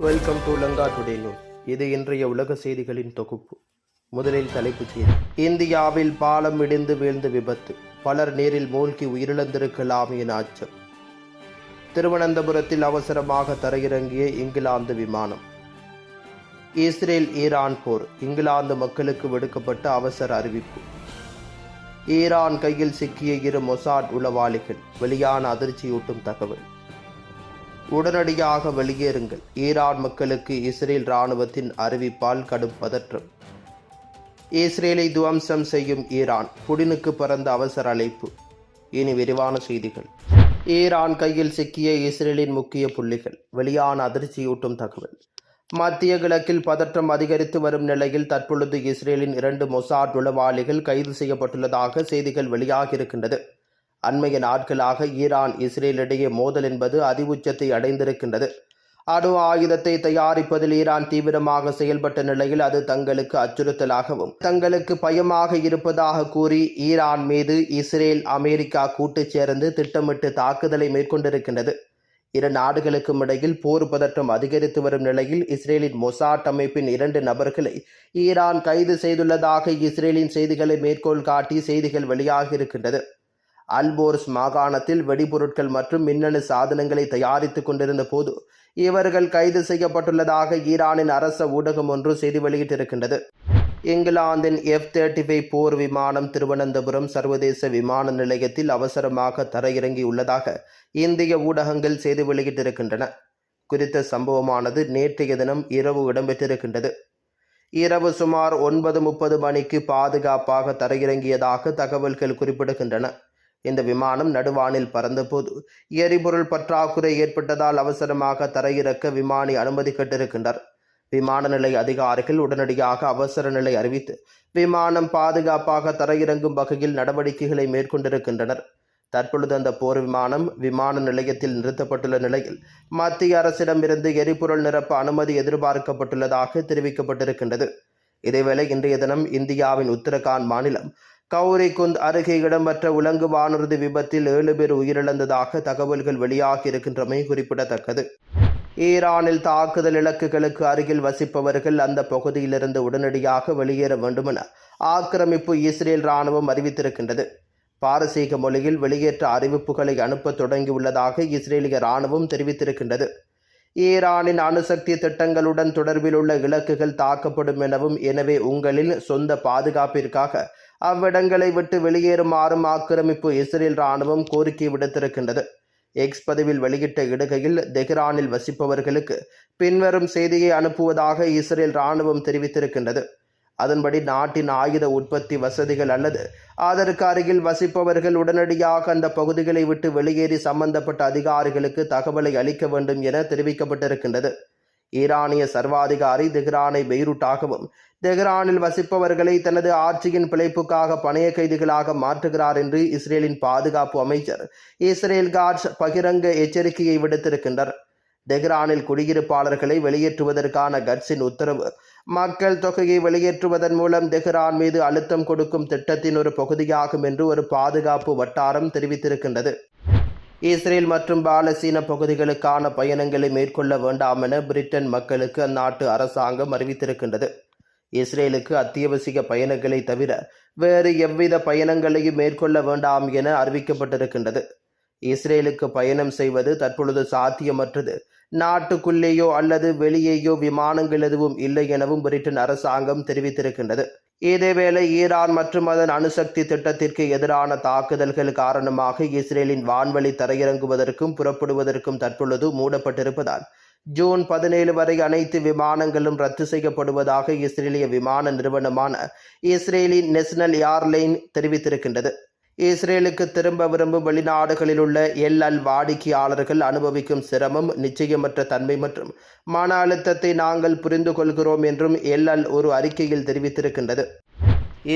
Welcome to Lanka today news இது இன்றைய உலக செய்திகளின் தொகுப்பு. முதலில் தலைப்புச் செய்தி. இந்தியாவில் பாலம் இடிந்து வீழ்ந்து விபத்து. பலர் நீரில் மூழ்கி உயிரிழந்திருக்கலாம் என அச்சம். திருவனந்தபுரத்தில் அவசரமாக தரையிறங்கிய இங்கிலாந்து விமானம். இஸ்ரேல் ஈரான் போர். இங்கிலாந்து மக்களுக்கு விடுக்கப்பட்ட அவசர அறிவிப்பு. ஈரான் கையில் சிக்கிய இரு மொசாட் உளவாளிகள். வெளியான அதிர்ச்சியூட்டும் தகவல். உடனடியாக வெளியேறுங்கள். ஈரான் மக்களுக்கு இஸ்ரேல் ராணுவத்தின் அறிவிப்பால் கடும் பதற்றம். இஸ்ரேலை துவம்சம் செய்யும் ஈரான் புடினுக்கு பறந்த அவசர அழைப்பு. இனி விரிவான செய்திகள். ஈரான் கையில் சிக்கிய இஸ்ரேலின் முக்கிய புள்ளிகள். வெளியான அதிர்ச்சியூட்டும் தகவல். மத்திய கிழக்கில் பதற்றம் அதிகரித்து வரும் நிலையில் தற்பொழுது இஸ்ரேலின் இரண்டு மொசாட் உளவாளிகள் கைது செய்யப்பட்டுள்ளதாக செய்திகள் வெளியாகியிருக்கின்றது. அண்மைய நாட்களாக ஈரான் இஸ்ரேல் இடையே மோதல் என்பது அதிஉச்சத்தை அடைந்திருக்கின்றது. அணு ஆயுதத்தை தயாரிப்பதில் ஈரான் தீவிரமாக செயல்பட்ட நிலையில் அது தங்களுக்கு அச்சுறுத்தலாகவும் தங்களுக்கு பயமாக இருப்பதாக கூறி ஈரான் மீது இஸ்ரேல் அமெரிக்கா கூட்டு சேர்ந்து திட்டமிட்டு தாக்குதலை மேற்கொண்டிருக்கின்றது. இரு நாடுகளுக்கும் இடையில் போர் பதற்றம் அதிகரித்து வரும் நிலையில் இஸ்ரேலின் மொசாட் அமைப்பின் இரண்டு நபர்களை ஈரான் கைது செய்துள்ளதாக இஸ்ரேலின் செய்திகளை மேற்கோள் காட்டி செய்திகள் வெளியாகியிருக்கின்றது. அல்போர்ஸ் மாகாணத்தில் வெடிபொருட்கள் மற்றும் மின்னணு சாதனங்களை தயாரித்துக் கொண்டிருந்த போது இவர்கள் கைது செய்யப்பட்டுள்ளதாக ஈரானின் அரச ஊடகம் ஒன்று செய்தி வெளியிட்டிருக்கின்றது. இங்கிலாந்தின் எஃப் தேர்ட்டி ஃபைவ் போர் விமானம் திருவனந்தபுரம் சர்வதேச விமான நிலையத்தில் அவசரமாக தரையிறங்கியுள்ளதாக இந்திய ஊடகங்கள் செய்தி வெளியிட்டிருக்கின்றன. குறித்த சம்பவமானது நேற்றைய தினம் இரவு இடம்பெற்றிருக்கின்றது. இரவு சுமார் ஒன்பது முப்பது மணிக்கு பாதுகாப்பாக தரையிறங்கியதாக தகவல்கள் குறிப்பிடுகின்றன. இந்த விமானம் நடுவானில் பறந்தபோது எரிபொருள் பற்றாக்குறை ஏற்பட்டதால் அவசரமாக தரையிறக்க விமானி அனுமதி கேட்டிருக்கின்றார். விமான நிலைய அதிகாரிகள் உடனடியாக அவசர நிலை அறிவித்து விமானம் பாதுகாப்பாக தரையிறங்கும் வகையில் நடவடிக்கைகளை மேற்கொண்டிருக்கின்றனர். தற்பொழுது அந்த போர் விமானம் விமான நிலையத்தில் நிறுத்தப்பட்டுள்ள நிலையில் மத்திய அரசிடமிருந்து எரிபொருள் நிரப்ப அனுமதி எதிர்பார்க்கப்பட்டுள்ளதாக தெரிவிக்கப்பட்டிருக்கின்றது. இதேவேளை இன்றைய தினம் இந்தியாவின் உத்தரகாண்ட் மாநிலம் கௌரிகுந்த் அருகே இடம்பெற்ற உலங்கு வானூர்தி விபத்தில் ஏழு பேர் உயிரிழந்ததாக தகவல்கள் வெளியாகி இருக்கின்றமை குறிப்பிடத்தக்கது. ஈரானில் தாக்குதல் இலக்குகளுக்கு அருகில் வசிப்பவர்கள் அந்த பகுதியிலிருந்து உடனடியாக வெளியேற வேண்டுமென ஆக்கிரமிப்பு இஸ்ரேல் ராணுவம் அறிவித்திருக்கின்றது. பாரசீக மொழியில் வெளியேற்ற அறிவிப்புகளை அனுப்ப தொடங்கியுள்ளதாக இஸ்ரேலிய ராணுவம் தெரிவித்திருக்கின்றது. ஈரானின் அணுசக்தி திட்டங்களுடன் தொடர்பில் உள்ள இலக்குகள் தாக்கப்படும் எனவும் எனவே உங்களின் சொந்த பாதுகாப்பிற்காக அவ்விடங்களை விட்டு வெளியேறுமாறும் ஆக்கிரமிப்பு இஸ்ரேல் ராணுவம் கோரிக்கை விடுத்திருக்கின்றது. எக்ஸ் பதிவில் வெளியிட்ட இடுகையில் தெஹ்ரானில் வசிப்பவர்களுக்கு பின்வரும் செய்தியை அனுப்புவதாக இஸ்ரேல் ராணுவம் தெரிவித்திருக்கின்றது. அதன்படி நாட்டின் ஆயுத உற்பத்தி வசதிகள் அல்லது அதற்கு அருகில் வசிப்பவர்கள் உடனடியாக அந்த பகுதிகளை விட்டு வெளியேறி சம்பந்தப்பட்ட அதிகாரிகளுக்கு தகவலை அளிக்க வேண்டும் என தெரிவிக்கப்பட்டிருக்கின்றது. ஈரானிய சர்வாதிகாரி தெஹ்ரானை பெய்ரூட்டாகவும் தெஹ்ரானில் வசிப்பவர்களை தனது ஆட்சியின் பிழைப்புக்காக பணைய கைதிகளாக மாற்றுகிறார் என்று இஸ்ரேலின் பாதுகாப்பு அமைச்சர் இஸ்ரேல் காட்ஸ் பகிரங்க எச்சரிக்கையை விடுத்திருக்கின்றார் தெஹ்ரானில் குடியிருப்பாளர்களை வெளியேற்றுவதற்கான கட்ஸின் உத்தரவு மக்கள் தொகையை வெளியேற்றுவதன் மூலம் தெஹ்ரான் மீது அழுத்தம் கொடுக்கும் திட்டத்தின் ஒரு பகுதியாகும் என்று ஒரு பாதுகாப்பு வட்டாரம் தெரிவித்திருக்கின்றது. இஸ்ரேல் மற்றும் பாலஸ்தீன பகுதிகளுக்கான பயணங்களை மேற்கொள்ள வேண்டாம் என பிரிட்டன் மக்களுக்கு அந்நாட்டு அரசாங்கம் அறிவித்திருக்கின்றது. இஸ்ரேலுக்கு அத்தியாவசிய பயணங்களை தவிர வேறு எவ்வித பயணங்களையும் மேற்கொள்ள வேண்டாம் என அறிவிக்கப்பட்டிருக்கின்றது. இஸ்ரேலுக்கு பயணம் செய்வது தற்பொழுது சாத்தியமற்றது. நாட்டுக்குள்ளேயோ அல்லது வெளியேயோ விமானங்கள் எதுவும் இல்லை எனவும் பிரிட்டன் அரசாங்கம் தெரிவித்திருக்கின்றது. இதேவேளை ஈரான் மற்றும் அதன் அணுசக்தி திட்டத்திற்கு எதிரான தாக்குதல்கள் காரணமாக இஸ்ரேலின் வான்வழி தரையிறங்குவதற்கும் புறப்படுவதற்கும் தற்பொழுது மூடப்பட்டிருப்பதால் ஜூன் பதினேழு வரை அனைத்து விமானங்களும் ரத்து செய்யப்படுவதாக இஸ்ரேலிய விமான நிறுவனமான இஸ்ரேலின் நேஷனல் ஏர்லைன் தெரிவித்திருக்கின்றது. இஸ்ரேலுக்கு திரும்ப விரும்பும் வெளிநாடுகளில் உள்ள எல்எல் வாடிக்கையாளர்கள் அனுபவிக்கும் சிரமம் நிச்சயமற்ற தன்மை மற்றும் மன அழுத்தத்தை நாங்கள் புரிந்து கொள்கிறோம் என்றும் எல்எல் ஒரு அறிக்கையில் தெரிவித்திருக்கின்றது.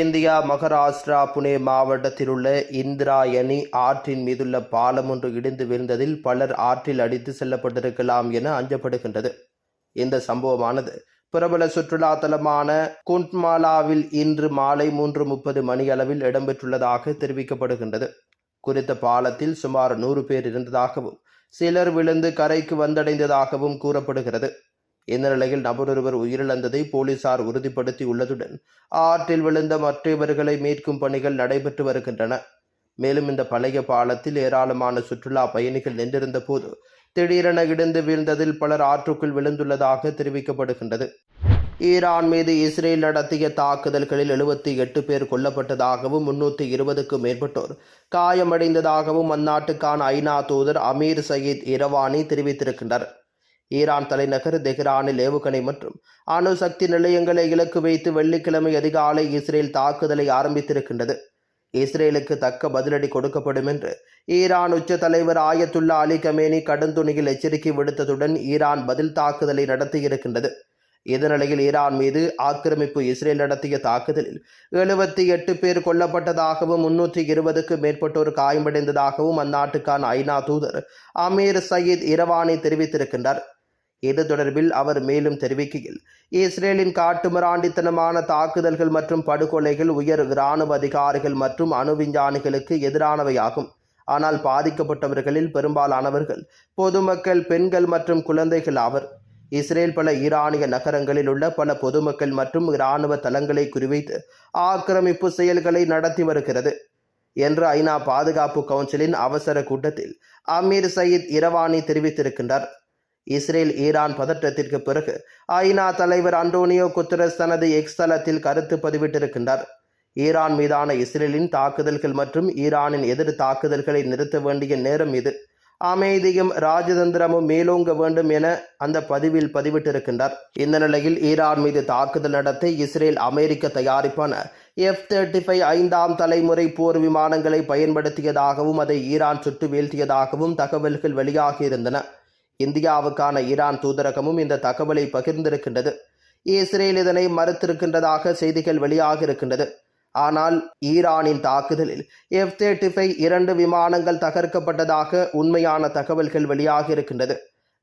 இந்தியா மகாராஷ்டிரா புனே மாவட்டத்தில் உள்ள இந்திராயணி ஆற்றின் மீதுள்ள பாலம் ஒன்று இடிந்து விழுந்ததில் பலர் ஆற்றில் அடித்து செல்லப்பட்டிருக்கலாம் என அஞ்சப்படுகின்றது. இந்த சம்பவமானது பிரபல சுற்றுலா தலமான குண்ட்மாலாவில் இன்று மாலை மூன்று முப்பது மணியளவில் இடம்பெற்றுள்ளதாக தெரிவிக்கப்படுகின்றது. குறித்த பாலத்தில் சுமார் நூறு பேர் இருந்ததாகவும் சிலர் விழுந்து கரைக்கு வந்தடைந்ததாகவும் கூறப்படுகிறது. இந்த நிலையில் நபரொருவர் உயிரிழந்ததை போலீசார் உறுதிப்படுத்தி உள்ளதுடன் ஆற்றில் விழுந்த மற்றவர்களை மீட்கும் பணிகள் நடைபெற்று வருகின்றன. மேலும் இந்த பழைய பாலத்தில் ஏராளமான சுற்றுலா பயணிகள் நின்றிருந்த போது திடீரென இடிந்து வீழ்ந்ததில் பலர் ஆற்றுக்குள் விழுந்துள்ளதாக தெரிவிக்கப்படுகின்றது. ஈரான் மீது இஸ்ரேல் நடத்திய தாக்குதல்களில் எழுபத்தி எட்டு பேர் கொல்லப்பட்டதாகவும் முன்னூற்றி இருபதுக்கும் மேற்பட்டோர் காயமடைந்ததாகவும் அந்நாட்டுக்கான ஐநா தூதர் அமீர் சயீத் இரவானி தெரிவித்திருக்கின்றார். ஈரான் தலைநகர் தெஹ்ரானில் ஏவுகணை மற்றும் அணுசக்தி நிலையங்களை இலக்கு வைத்து வெள்ளிக்கிழமை அதிகாலை இஸ்ரேல் தாக்குதலை ஆரம்பித்திருக்கின்றது. இஸ்ரேலுக்கு தக்க பதிலடி கொடுக்கப்படும் என்று ஈரான் உச்ச தலைவர் ஆயத்துல்லா அலி கமேனி கடுந்துணியில் எச்சரிக்கை விடுத்ததுடன் ஈரான் பதில் தாக்குதலை நடத்தியிருக்கின்றது. இதனிலையில் ஈரான் மீது ஆக்கிரமிப்பு இஸ்ரேல் நடத்திய தாக்குதலில் எழுபத்தி எட்டு பேர் கொல்லப்பட்டதாகவும் முன்னூற்றி இருபதுக்கு மேற்பட்டோர் காயமடைந்ததாகவும் அந்நாட்டுக்கான ஐநா தூதர் அமீர் சயீத் இரவானி தெரிவித்திருக்கின்றார். இது தொடர்பில் அவர் மேலும் தெரிவிக்கையில் இஸ்ரேலின் காட்டுமிராண்டித்தனமான தாக்குதல்கள் மற்றும் படுகொலைகள் உயர் இராணுவ அதிகாரிகள் மற்றும் அணு விஞ்ஞானிகளுக்கு எதிரானவையாகும். ஆனால் பாதிக்கப்பட்டவர்களில் பெரும்பாலானவர்கள் பொதுமக்கள் பெண்கள் மற்றும் குழந்தைகள் ஆவர். இஸ்ரேல் பல ஈரானிய நகரங்களில் உள்ள பல பொதுமக்கள் மற்றும் இராணுவ தளங்களை குறிவைத்து ஆக்கிரமிப்பு செயல்களை நடத்தி வருகிறது என்று ஐநா பாதுகாப்பு கவுன்சிலின் அவசர கூட்டத்தில் அமீர் சயீத் இரவானி தெரிவித்திருக்கின்றார். இஸ்ரேல் ஈரான் பதற்றத்திற்கு பிறகு ஐநா தலைவர் அண்டோனியோ குத்தரஸ் தனது எக்ஸ் தளத்தில் கருத்து பதிவிட்டிருக்கின்றார். ஈரான் மீதான இஸ்ரேலின் தாக்குதல்கள் மற்றும் ஈரானின் எதிர் தாக்குதல்களை நிறுத்த வேண்டிய நேரம் இது. அமைதியும் ராஜதந்திரமும் மேலோங்க வேண்டும் என அந்த பதிவில் பதிவிட்டிருக்கின்றார். இந்த நிலையில் ஈரான் மீது தாக்குதல் நடத்த இஸ்ரேல் அமெரிக்க தயாரிப்பான எஃப் தேர்ட்டி ஃபைவ் ஐந்தாம் தலைமுறை போர் விமானங்களை பயன்படுத்தியதாகவும் அதை ஈரான் சுட்டு வீழ்த்தியதாகவும் தகவல்கள் வெளியாகியிருந்தன. இந்தியாவுக்கான ஈரான் தூதரகமும் இந்த தகவலை பகிர்ந்திருக்கின்றது. இஸ்ரேல் இதனை மறுத்திருக்கின்றதாக செய்திகள் வெளியாக இருக்கின்றது ஆனால் ஈரானின் தாக்குதலில் எஃப் தேர்ட்டி ஃபைவ் இரண்டு விமானங்கள் தகர்க்கப்பட்டதாக உண்மையான தகவல்கள் வெளியாக இருக்கின்றது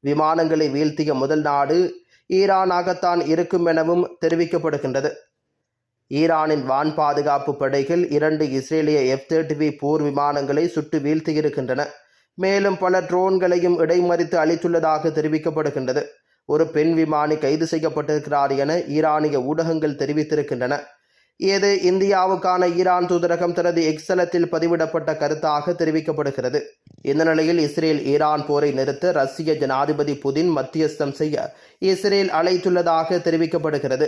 விமானங்களை வீழ்த்திய முதல் நாடு ஈரானாகத்தான் இருக்கும் எனவும் தெரிவிக்கப்படுகின்றது. ஈரானின் வான் பாதுகாப்பு படைகள் இரண்டு இஸ்ரேலிய எஃப் தேர்ட்டி போர் விமானங்களை சுட்டு வீழ்த்தியிருக்கின்றன. மேலும் பல ட்ரோன்களையும் இடைமறித்து அளித்துள்ளதாக தெரிவிக்கப்படுகின்றது. ஒரு பெண் விமானி கைது செய்யப்பட்டிருக்கிறார் என ஈரானிய ஊடகங்கள் தெரிவித்திருக்கின்றன. இது இந்தியாவுக்கான ஈரான் தூதரகம் தனது எக்ஸலத்தில் பதிவிடப்பட்ட கருத்தாக தெரிவிக்கப்படுகிறது. இந்த நிலையில் இஸ்ரேல் ஈரான் போரை நிறுத்த ரஷ்ய ஜனாதிபதி புதின் மத்தியஸ்தம் செய்ய இஸ்ரேல் அழைத்துள்ளதாக தெரிவிக்கப்படுகிறது.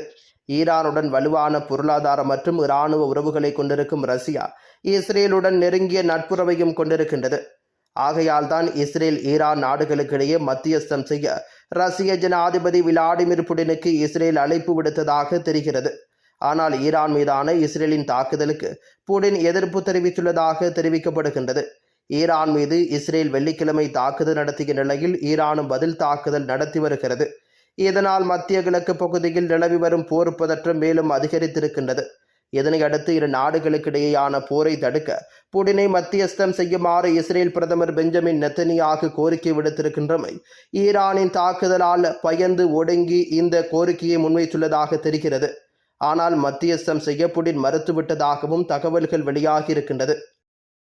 ஈரானுடன் வலுவான பொருளாதார மற்றும் இராணுவ உறவுகளை கொண்டிருக்கும் ரஷ்யா இஸ்ரேலுடன் நெருங்கிய நட்புறவையும் கொண்டிருக்கின்றது. ஆகையால் தான் இஸ்ரேல் ஈரான் நாடுகளுக்கிடையே மத்தியஸ்தம் செய்ய ரஷ்ய ஜனாதிபதி விளாடிமிர் புடினுக்கு இஸ்ரேல் அழைப்பு விடுத்ததாக தெரிகிறது. ஆனால் ஈரான் மீதான இஸ்ரேலின் தாக்குதலுக்கு புடின் எதிர்ப்பு தெரிவித்துள்ளதாக தெரிவிக்கப்படுகின்றது. ஈரான் மீது இஸ்ரேல் வெள்ளிக்கிழமை தாக்குதல் நடத்திய நிலையில் ஈரானும் பதில் தாக்குதல் நடத்தி வருகிறது. இதனால் மத்திய கிழக்கு பகுதியில் நிலவி வரும் போர் பதற்றம் மேலும் அதிகரித்திருக்கின்றது. இதனை அடுத்து இரு நாடுகளுக்கிடையேயான போரை தடுக்க புடினை மத்தியஸ்தம் செய்யுமாறு இஸ்ரேல் பிரதமர் பெஞ்சமின் நெத்தனியாக கோரிக்கை விடுத்திருக்கின்றமை ஈரானின் தாக்குதலால் பயந்து ஒடுங்கி இந்த கோரிக்கையை முன்வைத்துள்ளதாக தெரிகிறது. ஆனால் மத்தியஸ்தம் செய்ய புடின் மறுத்துவிட்டதாகவும் தகவல்கள் வெளியாகியிருக்கின்றது.